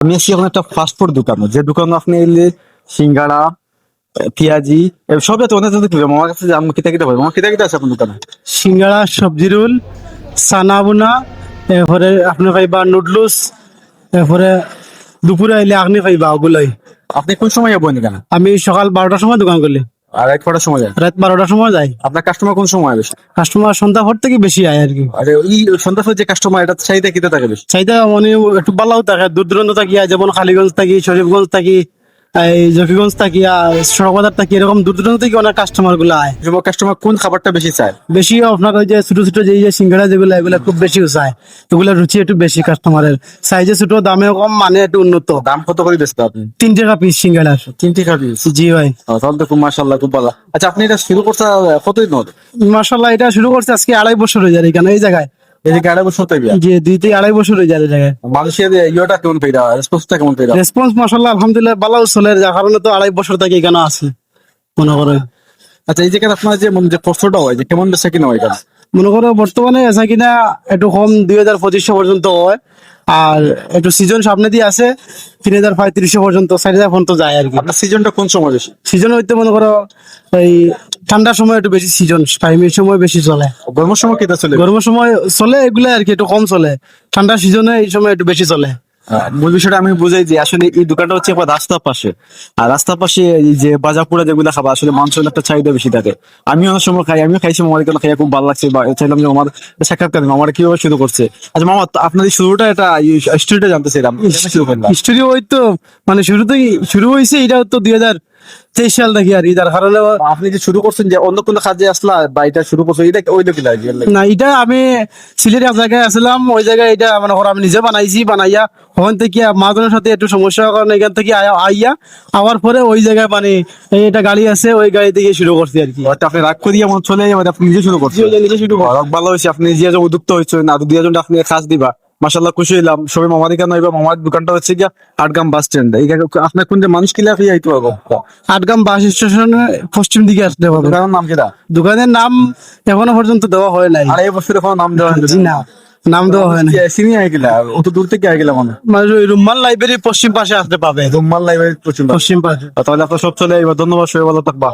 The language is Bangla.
আমি আছি এখন একটা ফাস্ট ফুড দোকানে। যে দোকানে আপনি এলে সিঙ্গাড়া পেঁয়াজি এ- সব এত অনেক অনেক আমার কাছে যে আমি কিতা কিতা পাবো আমার কিতা কিতা আছে আপনার দোকানে। সিঙ্গারা সবজি রোল সানা বুনা এরপরে আপনি পাইবা নুডলস এরপরে দুপুরে আইলে আপনি পাইবা ওগুলাই। আপনি কোন সময় যাবেন এখানে? আমি সকাল বারোটার সময় দোকান করলি। আর এক কটার সময় যায়? রাত বারোটার সময় যায়। আপনার কাস্টমার কোন সময় বেশি কাস্টমার সন্ধ্যা ভোর থেকে বেশি আয় আর কি। আর এই সন্ধ্যা ভোর যে কাস্টমার এটা চাহিদা কিতে থাকে বেশি? চাহিদা মানে একটু ভালো থাকে দূর দূরান্ত থাকি যেমন খালিগঞ্জ থাকি শরীফগঞ্জ থাকি এই জকিগঞ্জ থাকি আর সড়কবাজার থাকি এরকম দূর দূরান্ত থেকে অনেক কাস্টমারগুলো আয়। সব কাস্টমার কোন খাবারটা বেশি চায়? বেশি আপনার ওই যে ছোট ছোট যে যে সিঙ্গাড়া যেগুলো এগুলো খুব বেশি চায়। এগুলো রুচি একটু বেশি কাস্টমারের সাইজে ছোট দামে কম মানে একটু উন্নত। দাম কত করে বেচতে আপনি? তিন টাকা পিস সিঙ্গাড়া তিনটি খাবি জি ভাই। তাহলে তো খুব মাসাল্লাহ খুব ভালো। আচ্ছা আপনি এটা শুরু করতে কতদিন হলো? মাসাল্লাহ এটা শুরু করছে আজকে আড়াই বছর হয়ে যায় এখানে এই জায়গায়। এই যে গাড়ি বসে তৈরি দুই থেকে আড়াই বছর হয়ে যায় জায়গায়। মানুষের ইয়েটা কেমন পেয়ে রেসপন্সটা কেমন পেয়ে রেসপন্স মাসাল্লাহ আলহামদুলিল্লাহ ভালো চলে। যার কারণে তো আড়াই বছর থেকে এখানে আছি মনে করে আচ্ছা এই জায়গায় আপনার যে যে কষ্টটা হয় যে কেমন বেচা কিনা হয় মনে করো বর্তমানে কিনা একটু কম দুই হাজার পঁচিশশো পর্যন্ত হয়। আর একটু সিজন সামনে দিয়ে আছে তিন হাজার পঁয়ত্রিশশো পর্যন্ত চার হাজার পর্যন্ত যায় আর কি। আপনার সিজনটা কোন সময় সিজন হইতে মনে করো এই ঠান্ডার সময় একটু বেশি সিজন টাইমের সময় বেশি চলে। গরমের সময় কেটে চলে? গরমের সময় চলে এগুলো আর কি একটু কম চলে। ঠান্ডার সিজনে এই সময় একটু বেশি চলে। মূল বিষয়টা আমি বুঝাই যে আসলে এই দোকানটা হচ্ছে রাস্তার পাশে। আর রাস্তার পাশে এই যে বাজাপুরা যেগুলো খাবার আসলে মাংসের একটা চাহিদা বেশি থাকে। আমি অনেক সময় খাই আমিও খাইছি মামার এখানে খাইয়া খুব ভালো লাগছে। বা চাইলাম যে আমার সাক্ষাৎকার আমার কীভাবে শুরু করছে। আচ্ছা মামা আপনার এই শুরুটা এটা স্টোরিটা জানতে চাইলাম। হিস্টোরি ওই তো মানে শুরু থেকে শুরু হয়েছে এটা তো দুই হাজার তেইশ সাল থেকে আর কি কারণে আপনি যে শুরু করছেন যে অন্য কোনো কাজে আসলা বা এটা শুরু করছ এটা ওই লোক না এটা আমি সিলেট জায়গায় আসলাম ওই জায়গায় এটা মানে ওরা আমি নিজে বানাইছি বানাইয়া ওখান থেকে মাদনের সাথে একটু সমস্যা হওয়ার কারণে এখান থেকে আইয়া পরে ওই জায়গায় মানে একটা গাড়ি আছে ওই গাড়ি থেকে শুরু করছি আর কি। আপনি রাগ করিয়া মন চলে আপনি নিজে শুরু করছেন। নিজে শুরু। ভালো হয়েছে আপনি যখন উদ্যুক্ত হয়েছেন আর দুই জন আপনি কাজ দিবা। মাসাল্লাহ খুশি হইলাম। সবাই মামার এখানে হইবা মামার দোকানটা হচ্ছে গিয়া আটগাম বাস স্ট্যান্ড এই জায়গায় আপনার কোন যে মানুষ কিলা ফিয়া আইতো আটগাম বাস স্টেশনে পশ্চিম দিকে আসতে হবে। দোকানের নাম কিটা দোকানের নাম এখনও পর্যন্ত দেওয়া হয় নাই। আড়াই বছর এখন নাম দেওয়া হয়নি। না নাম দেওয়া হয় নাই। চিনি আই গেলা? অত দূর থেকে আই গেলা মানে মানে ওই রুম্মান লাইব্রেরি পশ্চিম পাশে আসতে পাবে। রুমাল লাইব্রেরি প্রচুর পশ্চিম পাশে। তাহলে আপনার সব চলে আইবা। ধন্যবাদ সবাই ভালো থাকবা।